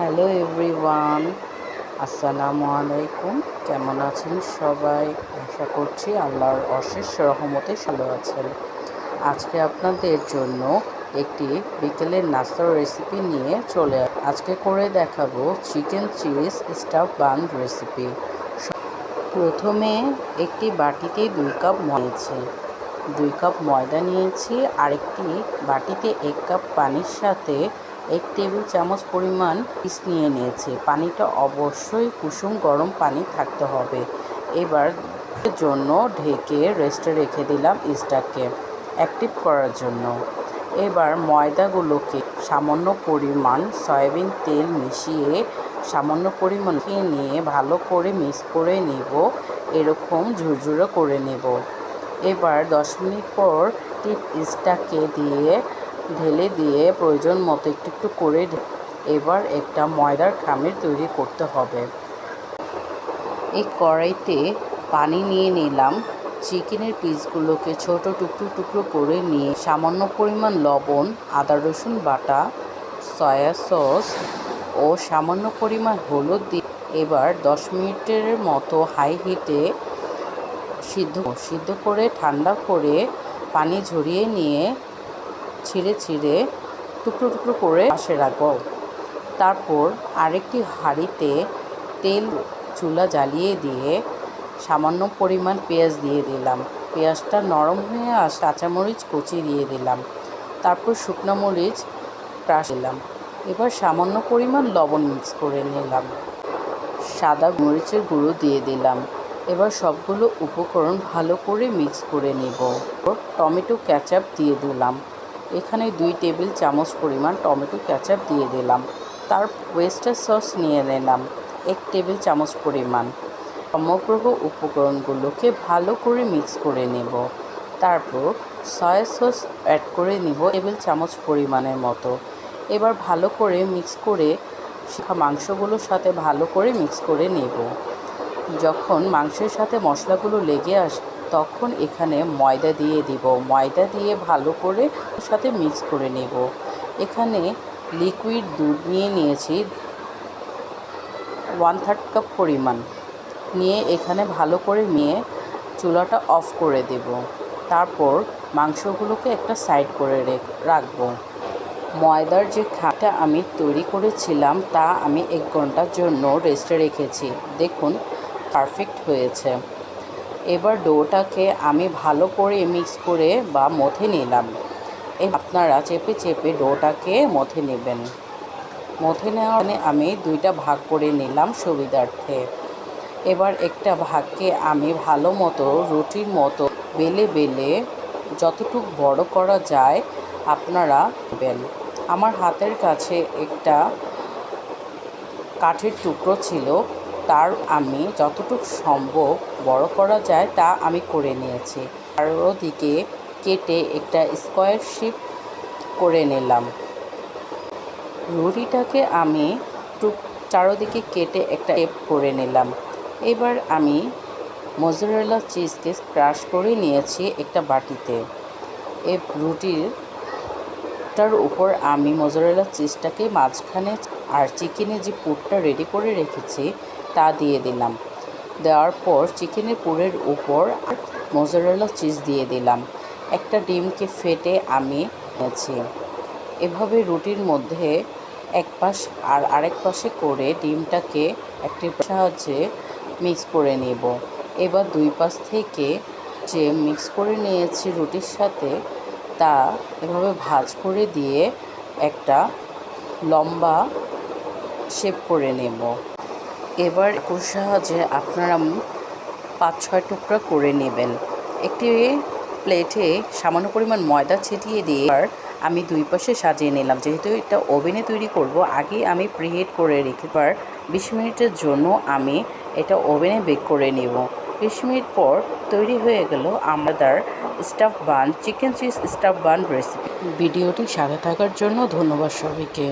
Hello everyone, আসসালামু আলাইকুম। কেমন আছেন সবাই? আশা করছি আল্লাহর অশেষ রহমতে ভালো আছেন। আজকে আপনাদের জন্য একটি বিকেলের নাস্তার রেসিপি নিয়ে চলে আজকে করে দেখাবো chicken cheese stuff bun recipe প্রথমে একটি বাটিতে দুই কাপ নিয়েছি। দুই কাপ ময়দা নিয়েছি, আরেকটি বাটিতে এক কাপ পানির সাথে এক টেবিল চামচ পরিমাণ ইস নিয়ে নিয়েছি। পানিটা অবশ্যই কুসুম গরম পানি থাকতে হবে। এবার জন্য ঢেকে রেস্টে রেখে দিলাম ইস্টাকে অ্যাক্টিভ করার জন্য। এবার ময়দাগুলোকে সামান্য পরিমাণ সয়াবিন তেল মিশিয়ে সামান্য পরিমাণ খেয়ে নিয়ে ভালো করে মিক্স করে নেব। এরকম ঝুরঝুরে করে নেব। এবার দশ মিনিট পর টিপ ইস্টাকে দিয়ে ঢেলে দিয়ে প্রয়োজন মতো একটু একটু করে এবার একটা ময়দার খামির তৈরি করতে হবে। এই কড়াইতে পানি নিয়ে নিলাম। চিকেনের পিসগুলোকে ছোট টুকরো টুকরো করে নিয়ে সামান্য পরিমাণ লবণ, আদা রসুন বাটা, সয়া সস ও সামান্য পরিমাণ হলুদ দিয়ে এবার দশ মিনিটের মতো হাই হিটে সিদ্ধ সিদ্ধ করে ঠান্ডা করে পানি ঝরিয়ে নিয়ে ছিঁড়ে ছিঁড়ে টুকরো টুকরো করে পাশে রাখব। তারপর আরেকটি হাঁড়িতে তেল চুলা জ্বালিয়ে দিয়ে সামান্য পরিমাণ পেঁয়াজ দিয়ে দিলাম। পেঁয়াজটা নরম হয়ে আস কাঁচামরিচ কুচি দিয়ে দিলাম। তারপর শুকনো মরিচ ক্রাশ দিলাম। এবার সামান্য পরিমাণ লবণ মিক্স করে নিলাম। সাদা মরিচের গুঁড়ো দিয়ে দিলাম। এবার সবগুলো উপকরণ ভালো করে মিক্স করে নেব। টমেটো ক্যাচাপ দিয়ে দিলাম। এখানে দুই টেবিল চামচ পরিমাণ টমেটো ক্যাচাপ দিয়ে দিলাম। তার ওয়েস্টার সস নিয়ে নিলাম, এক টেবিল চামচ পরিমাণ। সমগ্র উপকরণগুলোকে ভালো করে মিক্স করে নেব। তারপর সয়া সস অ্যাড করে নিব টেবিল চামচ পরিমাণের মতো। এবার ভালো করে মিক্স করে মাংসগুলোর সাথে ভালো করে মিক্স করে নেব। যখন মাংসের সাথে মশলাগুলো লেগে আস তখন এখানে ময়দা দিয়ে দিব। ময়দা দিয়ে ভালো করে সাথে মিক্স করে নেব। এখানে লিকুইড দুধ নিয়ে নিয়েছি। ওয়ান থার্ড কাপ পরিমাণ। নিয়ে এখানে ভালো করে নিয়ে চুলাটা অফ করে দেব। তারপর মাংসগুলোকে একটা সাইড করে রেখ- রাখব। ময়দার যে খাটা আমি তৈরি করেছিলাম, তা আমি এক ঘণ্টার জন্য রেস্টে রেখেছি। দেখুন পারফেক্ট হয়েছে। এবার ডোটাকে আমি ভালো করে মিক্স করে বা মথে নিলাম। আপনারা চেপে চেপে ডোটাকে মথে নেবেন। মথে নেওয়া মানে আমি দুইটা ভাগ করে নিলাম সুবিধার্থে। এবার একটা ভাগকে আমি ভালো মতো, রুটির মতো বেলে বেলে যতটুক বড় করা যায় আপনারা নেবেন। আমার হাতের কাছে একটা কাঠের টুকরো ছিল। তার আমি যতটুকু সম্ভব বড় করা যায় তা আমি করে নিয়েছি। চারোদিকে কেটে একটা স্কোয়ার শেপ করে নিলাম। রুটিটাকে আমি টুক চারোদিকে কেটে একটা শেপ করে নিলাম। এবার আমি মজুরেলা চিজকে ক্রাশ করে নিয়েছি একটা বাটিতে। এই রুটির টার উপর আমি মজুরেলা চিজটাকে মাঝখানে আর চিকেনে যে পুরটা রেডি করে রেখেছি তা দিয়ে দিলাম। দেওয়ার পর চিকেনের পুরের উপর মজুরেলা চিজ দিয়ে দিলাম। একটা ডিমকে ফেটে আমি নিয়েছি এভাবে রুটির মধ্যে এক পাশ আর আরেক পাশে করে ডিমটাকে একটি সাহায্যে মিক্স করে নেব। এবার দুই পাশ থেকে যে মিক্স করে নিয়েছি রুটির সাথে, তা এভাবে ভাজ করে দিয়ে একটা লম্বা শেপ করে নেব। এবার একুর সাহায্যে আপনারা পাঁচ, ছয় টুকরা করে নেবেন। একটি প্লেটে সামান্য পরিমাণ ময়দা ছিটিয়ে দিয়ে আমি দুই পাশে সাজিয়ে নিলাম। যেহেতু এটা ওভেনে তৈরি করব, আগে আমি প্রিহিট করে রেখে এবার বিশ মিনিটের জন্য আমি এটা ওভেনে বেক করে নেব। বিশ মিনিট পর তৈরি হয়ে গেল আমাদের stuff bun, chicken cheese stuff bun recipe ভিডিওটি সাথে থাকার জন্য ধন্যবাদ সবাইকে।